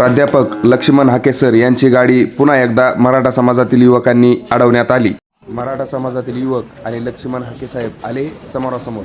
प्राध्यापक लक्ष्मण हाकेसर यांची गाडी पुन्हा एकदा मराठा समाजातील युवकांनी अडवण्यात आली. मराठा समाजातील युवक आणि लक्ष्मण हाकेसाहेब आले समोरासमोर.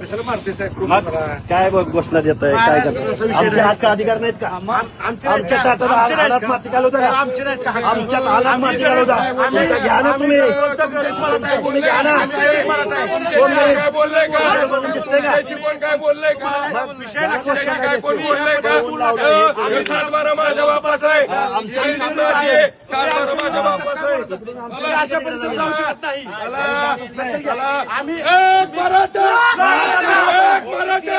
कशाला मारते साहेब काय बघ घोषणा देत आहे काय करताय आमच्या हक्क अधिकार नाहीत का आमच्या ताटात हातात माती घालवता का आमच्या तालात माती घालवता त्याचा घ्या ना तुम्ही तुम्ही घ्या ना कोण नाही? काय बोललंय का कोण बघून दिसतंय का विषयाशी कोण काय बोललंय का विषयाशी काय कोण बोललंय का अं, सातबारा माझ्या बापाचा आहे ही. सातबारा माझ्या बापाचा आहे चला, चला. एक मराठा एक मराठा एक मराठा एक मराठा